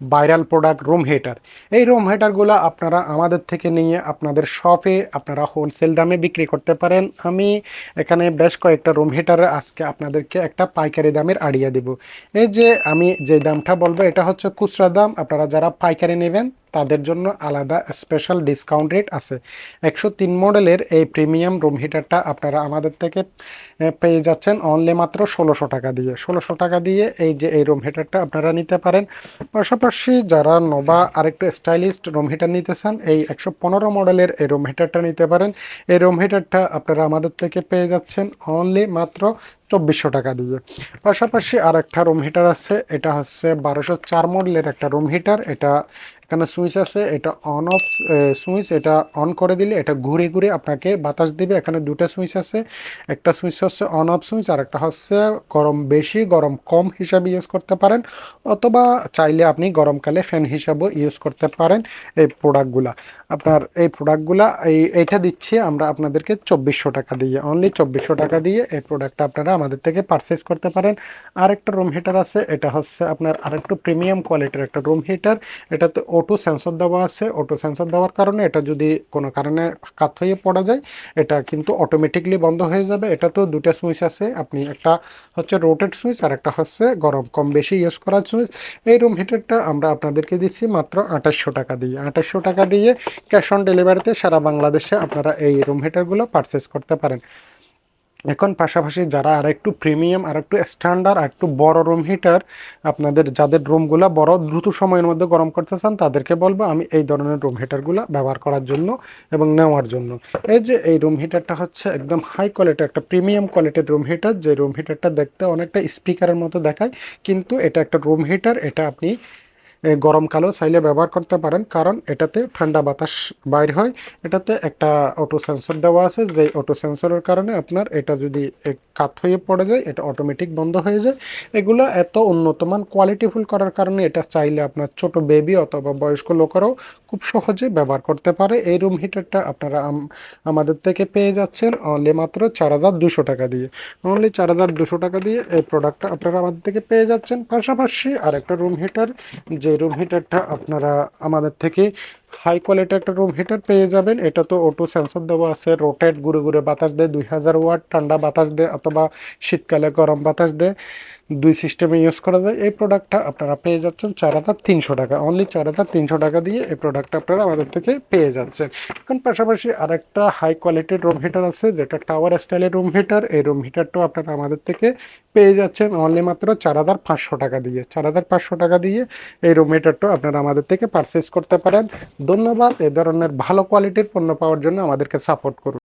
Viral product room heater এই room হিটারগুলো আপনারা আমাদের থেকে নিয়ে আপনাদের শপে আপনারা হোলসেল দামে বিক্রি করতে পারেন। আমি এখানে বেশ কয়েকটা রুম হিটারে আজকে আপনাদেরকে একটা পাইকারি দামের আড়িয়ে দেব। এই যে আমি যে দামটা বলব, এটা হচ্ছে খুচরা দাম। আপনারা যারা পাইকারি নেবেন তাদের জন্য আলাদা স্পেশাল ডিসকাউন্ট রেট আছে। একশো তিন মডেলের এই প্রিমিয়াম রুম হিটারটা আপনারা আমাদের থেকে পেয়ে যাচ্ছেন অনলি মাত্র ষোলোশো টাকা দিয়ে। ষোলোশো টাকা দিয়ে এই যে, এই রুম হিটারটা আপনারা নিতে পারেন। পাশাপাশি যারা নোভা আরেকটু স্টাইলিস্ট রুম হিটার নিতে চান, এই একশো পনেরো মডেলের এই রুম হিটারটা নিতে পারেন। এই রুম হিটারটা আপনারা আমাদের থেকে পেয়ে যাচ্ছেন অনলি মাত্র চব্বিশশো টাকা দিয়ে। পাশাপাশি আর একটা রুম হিটার আছে, এটা হচ্ছে বারোশো চার মডেলের একটা রুম হিটার এটা এখানে সুইচ আছে, এটা অন অফ সুইচ, এটা অন করে দিলে এটা ঘুরে ঘুরে আপনাকে বাতাস দিবে। এখানে দুটো সুইচ আছে, একটা সুইচ হচ্ছে অন অফ সুইচ, আর একটা হচ্ছে গরম বেশি, গরম কম হিসাবে ইউজ করতে পারেন, অথবা চাইলে আপনি গরমকালে ফ্যান হিসাবেও ইউজ করতে পারেন এই প্রোডাক্টগুলা আপনার এই প্রোডাক্টগুলা এই, এইটা দিচ্ছি আমরা আপনাদেরকে চব্বিশশো টাকা দিয়ে। অনলি চব্বিশশো টাকা দিয়ে এই প্রোডাক্টটা আপনারা আমাদের থেকে পারচেস করতে পারেন। আরেকটা রুম হিটার আছে, এটা হচ্ছে আপনার আরেকটু প্রিমিয়াম কোয়ালিটির একটা রুম হিটার এটাতে অটো সেন্সর দেওয়া আছে। অটো সেন্সর দেওয়ার কারণে এটা যদি কোনো কারণে কাত হয়ে পড়া যায়, এটা কিন্তু অটোমেটিকলি বন্ধ হয়ে যাবে। এটা তো দুটো সুইচ আছে। আপনি একটা হচ্ছে রোটেড সুইচ আর একটা হচ্ছে গরম, কম বেশি ইউজ করার সুইচ এই রুম হিটারটা আমরা আপনাদেরকে দিচ্ছি মাত্র আঠাশশো টাকা দিয়ে। আঠাশশো টাকা দিয়ে ক্যাশ অন ডেলিভারিতে সারা বাংলাদেশে আপনারা এই রুম হিটারগুলো পারচেস করতে পারেন। এখন পাশাপাশি যারা আর একটু প্রিমিয়াম আর একটু স্ট্যান্ডার্ড আর একটু বড় রুম হিটার আপনাদের যাদের রুমগুলো বড় দ্রুত সময়ের মধ্যে গরম করতে চান, তাদেরকে বলব আমি এই ধরনের রুম হিটারগুলো ব্যবহার করার জন্য এবং নেওয়ার জন্য। এই যে এই রুম হিটারটা হচ্ছে একদম হাই কোয়ালিটি একটা প্রিমিয়াম কোয়ালিটির রুম হিটার যে রুম হিটারটা দেখতে অনেকটা স্পিকারের মতো দেখায়, কিন্তু এটা একটা রুম হিটার এটা আপনি গরমকালেও চাইলে ব্যবহার করতে পারেন। কারণ এটাতে ঠান্ডা বাতাস বাইর হয়। এটাতে একটা অটো সেন্সর দেওয়া আছে। যে অটো সেন্সরের কারণে আপনার এটা যদি কাত হয়ে পড়ে যায়, এটা অটোমেটিক বন্ধ হয়ে যায়। এগুলো এত উন্নতমান কোয়ালিটিফুল করার কারণে এটা চাইলে আপনার ছোট বেবি অথবা বয়স্ক লোকেরাও খুব সহজে ব্যবহার করতে পারে। এই রুম হিটারটা আপনারা আমাদের থেকে পেয়ে যাচ্ছেন অনলি মাত্র চার হাজার দুশো টাকা দিয়ে। অনলি চার হাজার দুশো টাকা দিয়ে এই প্রোডাক্টটা আপনারা আমাদের থেকে পেয়ে যাচ্ছেন। পাশাপাশি আরেকটা রুম হিটার যে রুম হিটারটা আপনারা আমাদের থেকে হাই কোয়ালিটি একটা রুম হিটার পেয়ে যাবেন। এটা তো অটো সেন্সর দেওয়া আছে রোটেট ঘুরে ঘুরে বাতাস দেয়, দুই হাজার ওয়াট, ঠান্ডা বাতাস দেয় অথবা শীতকালে গরম বাতাস দেয়। দুই সিস্টেমে ইউজ করা যায়। এই প্রোডাক্টটা আপনারা পেয়ে যাচ্ছেন চার হাজার তিনশো টাকা। অনলি চার হাজার তিনশো টাকা দিয়ে এই প্রোডাক্টটা আপনারা আমাদের থেকে পেয়ে যাচ্ছেন। এখন পাশাপাশি আরেকটা হাই কোয়ালিটির রুম হিটার আছে, যেটা টাওয়ার স্টাইলের রুম হিটার এই রুম হিটারটাও আপনারা আমাদের থেকে পেয়ে যাচ্ছেন। অনলি মাত্র চার হাজার পাঁচশো টাকা দিয়ে। চার হাজার পাঁচশো টাকা দিয়ে এই রুম হিটারটাও আপনারা আমাদের থেকে পারচেস করতে পারেন। ধন্যবাদ। এ ধরনের ভালো কোয়ালিটির পণ্য পাওয়ার জন্য আমাদেরকে সাপোর্ট করুন।